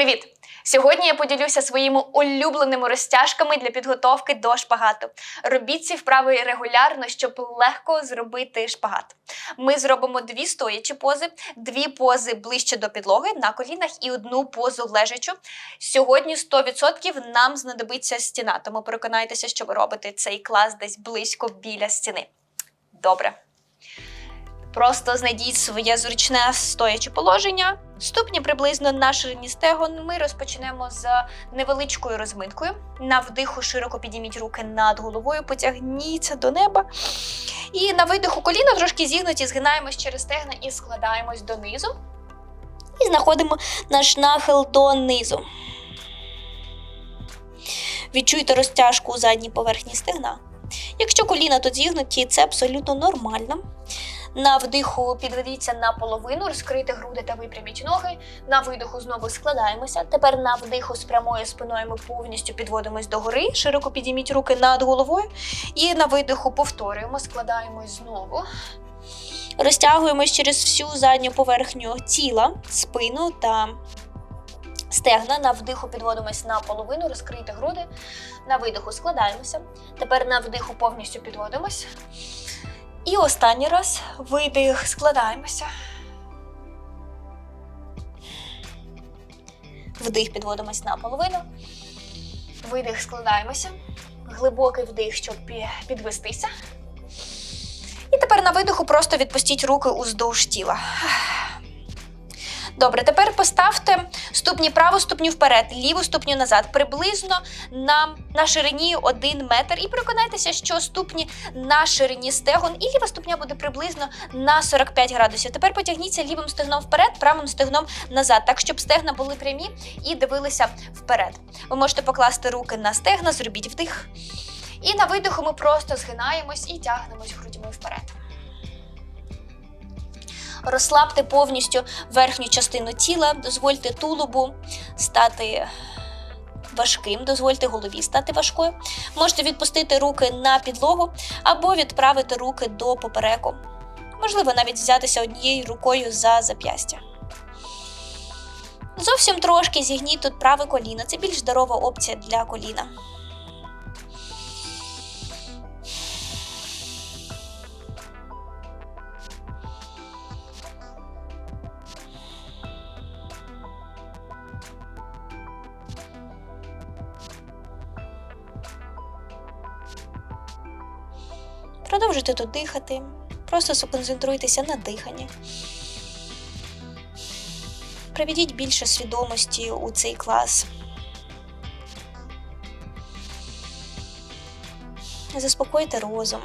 Привіт! Сьогодні я поділюся своїми улюбленими розтяжками для підготовки до шпагату. Робіть ці вправи регулярно, щоб легко зробити шпагат. Ми зробимо дві стоячі пози, дві пози ближче до підлоги на колінах і одну позу лежачу. Сьогодні 100% нам знадобиться стіна, тому переконайтеся, що ви робите цей клас десь близько біля стіни. Добре. Просто знайдіть своє зручне стояче положення. Ступні приблизно на ширині стегон. Ми розпочнемо з невеличкою розминкою. На вдиху широко підійміть руки над головою, потягніться до неба. І на видиху коліна трошки зігнуті, згинаємось через стегна і складаємось донизу. І знаходимо наш нахил донизу. Відчуйте розтяжку у задній поверхні стегна. Якщо коліна тут зігнуті, це абсолютно нормально. На вдиху підведіться на половину, розкрийте груди та випряміть ноги. На видиху знову складаємося. Тепер на вдиху з прямою спиною ми повністю підводимось догори, широко підійміть руки над головою. І на видиху повторюємо, складаємось знову. Розтягуємось через всю задню поверхню тіла, спину та стегна. На вдиху підводимось на половину, розкрийте груди. На видиху складаємося. Тепер на вдиху повністю підводимось. І останній раз видих, складаємося. Вдих підводимось на половину. Видих, складаємося. Глибокий вдих, щоб підвестися. І тепер на видиху просто відпустіть руки уздовж тіла. Добре, тепер поставте ступні праву ступню вперед, ліву ступню назад, приблизно на, на ширині 1 метр. І переконайтеся, що ступні на ширині стегон, і ліва ступня буде приблизно на 45 градусів. Тепер потягніться лівим стегном вперед, правим стегном назад, так щоб стегна були прямі і дивилися вперед. Ви можете покласти руки на стегна, зробіть вдих. І на видиху ми просто згинаємось і тягнемось грудьми вперед. Розслабте повністю верхню частину тіла, дозвольте тулубу стати важким, дозвольте голові стати важкою. Можете відпустити руки на підлогу або відправити руки до попереку. Можливо, навіть взятися однією рукою за зап'ястя. Зовсім трошки зігніть тут праве коліно. Це більш здорова опція для коліна. Продовжуйте тут дихати. Просто сконцентруйтеся на диханні. Приведіть більше свідомості у цей клас. Заспокойте розум.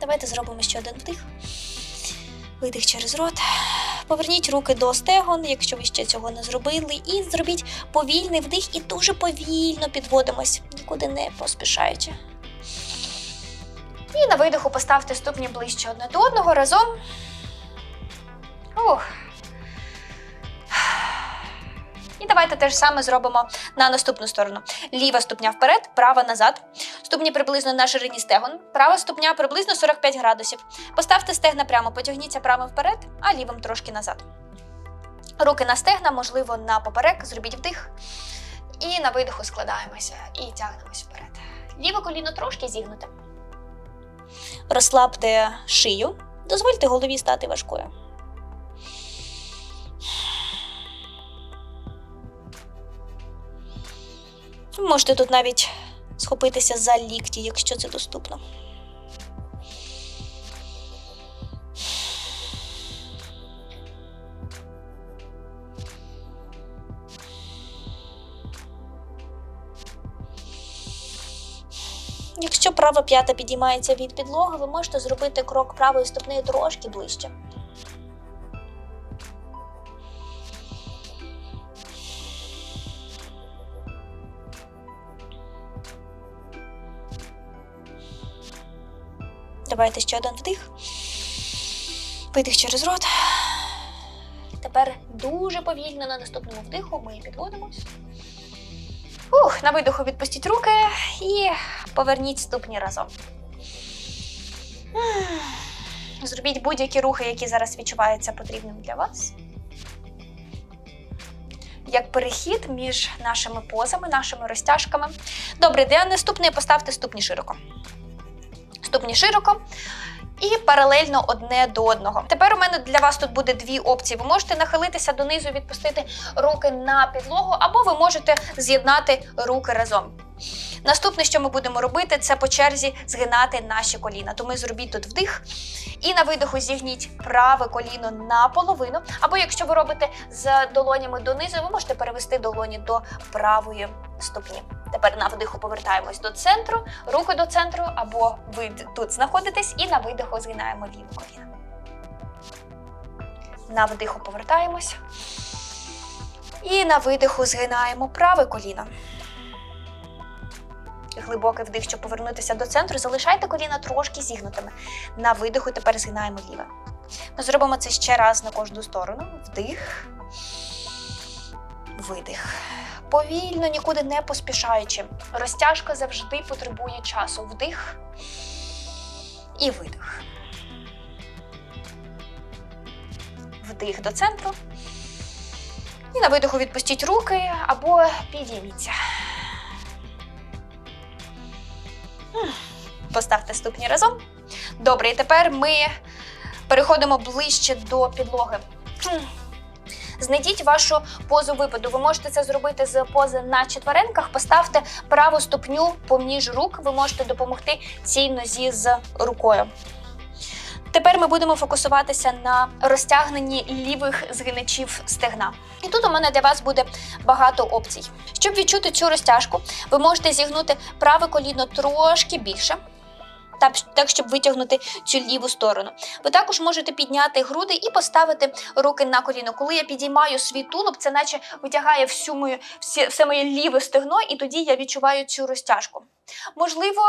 Давайте зробимо ще один вдих. Видих через рот. Поверніть руки до стегон, якщо ви ще цього не зробили, і зробіть повільний вдих і дуже повільно підводимось, нікуди не поспішаючи. І на видиху поставте ступні ближче одне до одного разом. Ух. І давайте те ж саме зробимо на наступну сторону. Ліва ступня вперед, права назад. Ступні приблизно на ширині стегон. Права ступня приблизно 45 градусів. Поставте стегна прямо, потягніться правим вперед, а лівим трошки назад. Руки на стегна, можливо, на поперек, зробіть вдих. І на видиху складаємося і тягнемось вперед. Ліве коліно трошки зігнуте. Розслабте шию, дозвольте голові стати важкою. Можете тут навіть схопитися за лікті, якщо це доступно. Якщо права п'ята підіймається від підлоги, ви можете зробити крок правої ступнею трошки ближче. Давайте ще один вдих. Видих через рот. Тепер дуже повільно на наступному вдиху ми підводимось. Ух, на видиху відпустіть руки і поверніть ступні разом. Зробіть будь-які рухи, які зараз відчуваються потрібним для вас. Як перехід між нашими позами, нашими розтяжками. Добре, для наступної поставте ступні широко. Ступні широко і паралельно одне до одного. Тепер у мене для вас тут буде дві опції. Ви можете нахилитися донизу, відпустити руки на підлогу, або ви можете з'єднати руки разом. Наступне, що ми будемо робити, це по черзі згинати наші коліна. Тому зробіть тут вдих. І на видиху зігніть праве коліно наполовину. Або якщо ви робите з долонями донизу, ви можете перевести долоні до правої ступні. Тепер на вдиху повертаємось до центру, руки до центру, або ви тут знаходитесь, і на видиху згинаємо ліве коліно. На вдиху повертаємось. І на видиху згинаємо праве коліно. Глибокий вдих, щоб повернутися до центру. Залишайте коліна трошки зігнутими. На видиху тепер згинаємо ліве. Ми зробимо це ще раз на кожну сторону. Вдих, видих. Повільно, нікуди не поспішаючи. Розтяжка завжди потребує часу. Вдих і видих. Вдих до центру. І на видиху відпустіть руки або підійміться. Поставте ступні разом. Добре, і тепер ми переходимо ближче до підлоги. Знайдіть вашу позу випаду. Ви можете це зробити з пози на четвереньках. Поставте праву ступню поміж рук. Ви можете допомогти цій нозі з рукою. Тепер ми будемо фокусуватися на розтягненні лівих згиначів стегна. І тут у мене для вас буде багато опцій. Щоб відчути цю розтяжку, ви можете зігнути праве коліно трошки більше. Так, щоб витягнути цю ліву сторону. Ви також можете підняти груди і поставити руки на коліно. Коли я підіймаю свій тулуб, це наче витягає всю мою, все моє ліве стегно, і тоді я відчуваю цю розтяжку. Можливо,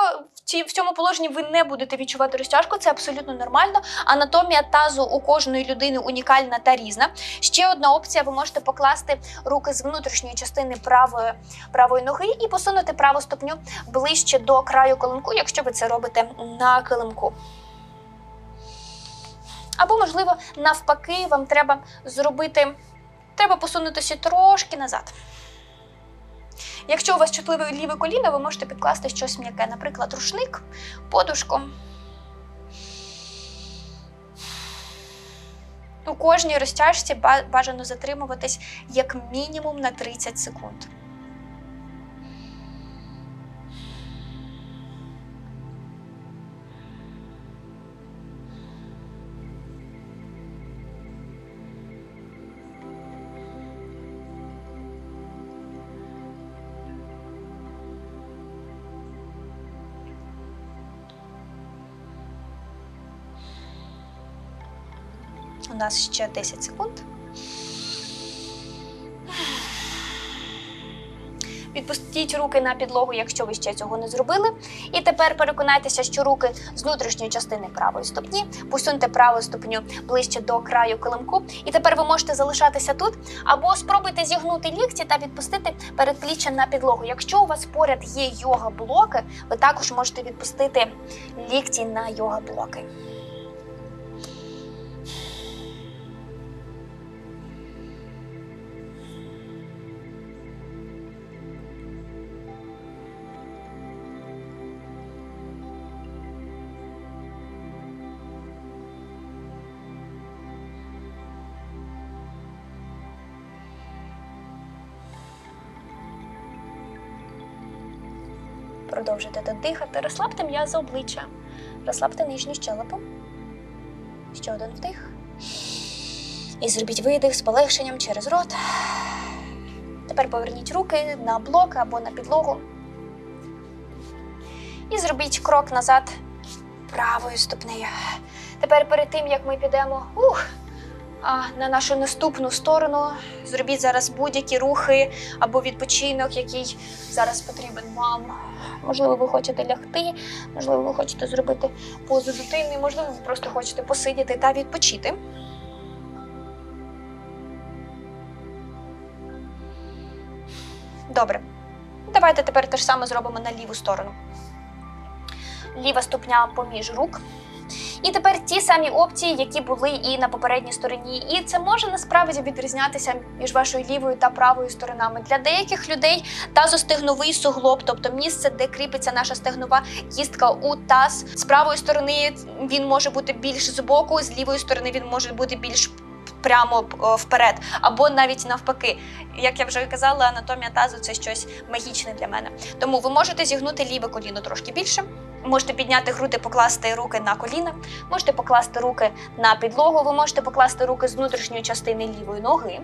в, цьому положенні ви не будете відчувати розтяжку, це абсолютно нормально. Анатомія тазу у кожної людини унікальна та різна. Ще одна опція: ви можете покласти руки з внутрішньої частини правої, правої ноги і посунути праву ступню ближче до краю килимку, якщо ви це робите на килимку. Або, можливо, навпаки, вам треба зробити, треба посунутися трошки назад. Якщо у вас чутливе ліве коліно, ви можете підкласти щось м'яке, наприклад, рушник, подушку. У кожній розтяжці бажано затримуватись як мінімум на 30 секунд. У нас ще 10 секунд. Відпустіть руки на підлогу, якщо ви ще цього не зробили. І тепер переконайтеся, що руки з внутрішньої частини правої ступні. Посуньте праву ступню ближче до краю килимку. І тепер ви можете залишатися тут, або спробуйте зігнути лікті та відпустити передпліччя на підлогу. Якщо у вас поряд є йога-блоки, ви також можете відпустити лікті на йога-блоки. Продовжуйте тут дихати, розслабте м'язи обличчя, розслабте нижню щелепу. Ще один вдих. І зробіть видих з полегшенням через рот. Тепер поверніть руки на блок або на підлогу. І зробіть крок назад правою ступнею. Тепер перед тим, як ми підемо ух, а, на нашу наступну сторону, зробіть зараз будь-які рухи або відпочинок, який зараз потрібен вам. Можливо, ви хочете лягти, можливо, ви хочете зробити позу дитини, можливо, ви просто хочете посидіти та відпочити. Добре. Давайте тепер те ж саме зробимо на ліву сторону. Ліва ступня поміж рук. І тепер ті самі опції, які були і на попередній стороні. І це може насправді відрізнятися між вашою лівою та правою сторонами. Для деяких людей тазостегновий суглоб, тобто місце, де кріпиться наша стегнова кістка у таз. З правої сторони він може бути більш збоку, з лівої сторони він може бути більш прямо е, вперед, або навіть навпаки. Як я вже казала, анатомія тазу це щось магічне для мене. Тому ви можете зігнути ліве коліно трошки більше. Можете підняти груди, покласти руки на коліна, можете покласти руки на підлогу, ви можете покласти руки з внутрішньої частини лівої ноги.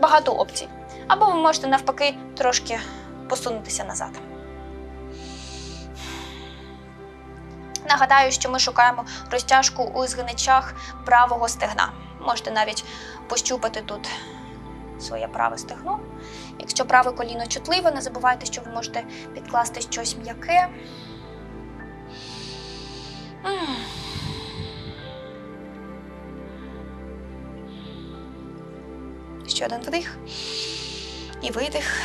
Багато опцій. Або ви можете навпаки трошки посунутися назад. Нагадаю, що ми шукаємо розтяжку у згиничах правого стегна. Можете навіть пощупати тут своє праве стегно. Якщо праве коліно чутливе, не забувайте, що ви можете підкласти щось м'яке. Ще один вдих і видих.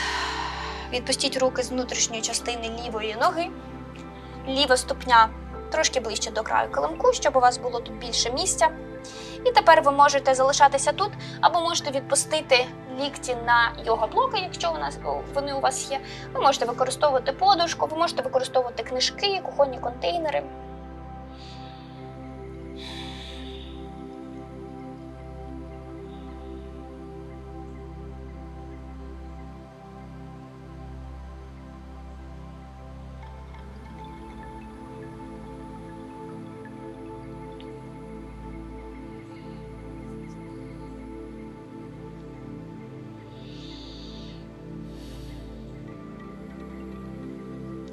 Відпустіть руки з внутрішньої частини лівої ноги. Ліва ступня трошки ближче до краю килимку, щоб у вас було тут більше місця. І тепер ви можете залишатися тут, або можете відпустити лікті на йога блоки, якщо у нас вони у вас є. Ви можете використовувати подушку, ви можете використовувати книжки, кухонні контейнери.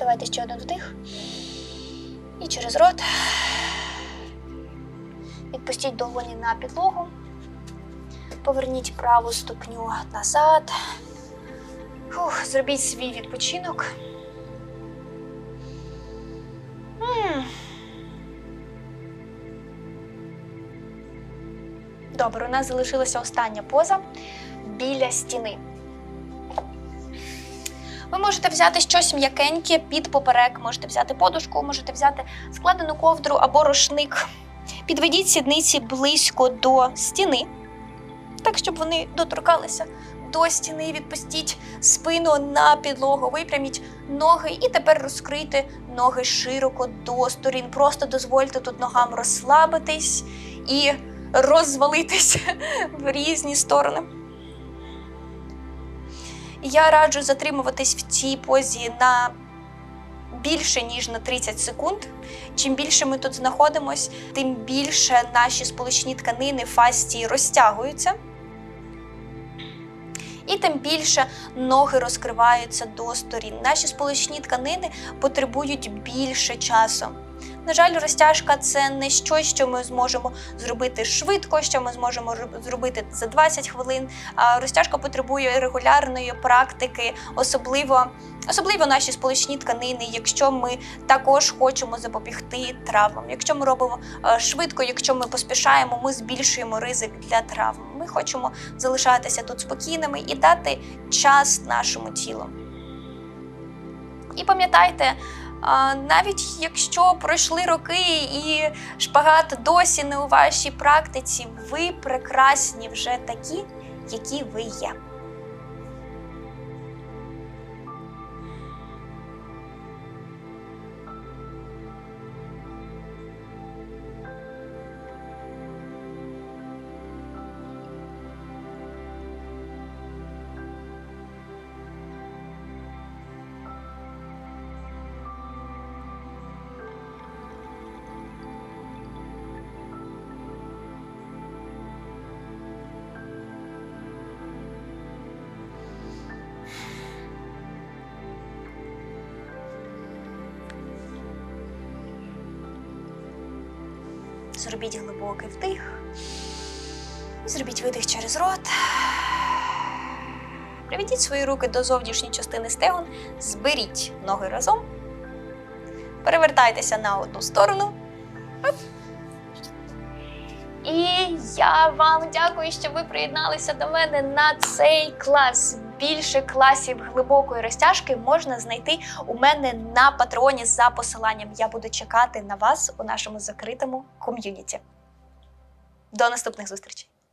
Давайте ще один вдих. І через рот. Відпустіть долоні на підлогу. Поверніть праву ступню назад. Фух, зробіть свій відпочинок. Добре, у нас залишилася остання поза біля стіни. Ви можете взяти щось м'якеньке під поперек, можете взяти подушку, можете взяти складену ковдру або рушник. Підведіть сідниці близько до стіни, так, щоб вони доторкалися до стіни. Відпустіть спину на підлогу, випряміть ноги і тепер розкрийте ноги широко до сторін. Просто дозвольте тут ногам розслабитись і розвалитись в різні сторони. Я раджу затримуватись в цій позі на більше ніж на 30 секунд. Чим більше ми тут знаходимось, тим більше наші сполучні тканини фасції розтягуються. І тим більше ноги розкриваються до сторін. Наші сполучні тканини потребують більше часу. На жаль, розтяжка це не щось, що ми зможемо зробити швидко, що ми зможемо зробити за 20 хвилин. А розтяжка потребує регулярної практики, особливо, особливо наші сполучні тканини, якщо ми також хочемо запобігти травмам. Якщо ми робимо е, швидко, якщо ми поспішаємо, ми збільшуємо ризик для травм. Ми хочемо залишатися тут спокійними і дати час нашому тілу. І пам'ятайте, навіть якщо пройшли роки і шпагат досі не у вашій практиці, ви прекрасні вже такі, які ви є. Зробіть глибокий вдих. І зробіть видих через рот. Приведіть свої руки до зовнішньої частини стегон, зберіть ноги разом. Перевертайтеся на одну сторону. Оп. І я вам дякую, що ви приєдналися до мене на цей клас більше класів глибокої розтяжки можна знайти у мене на патреоні за посиланням. Я буду чекати на вас у нашому закритому ком'юніті. До наступних зустрічей!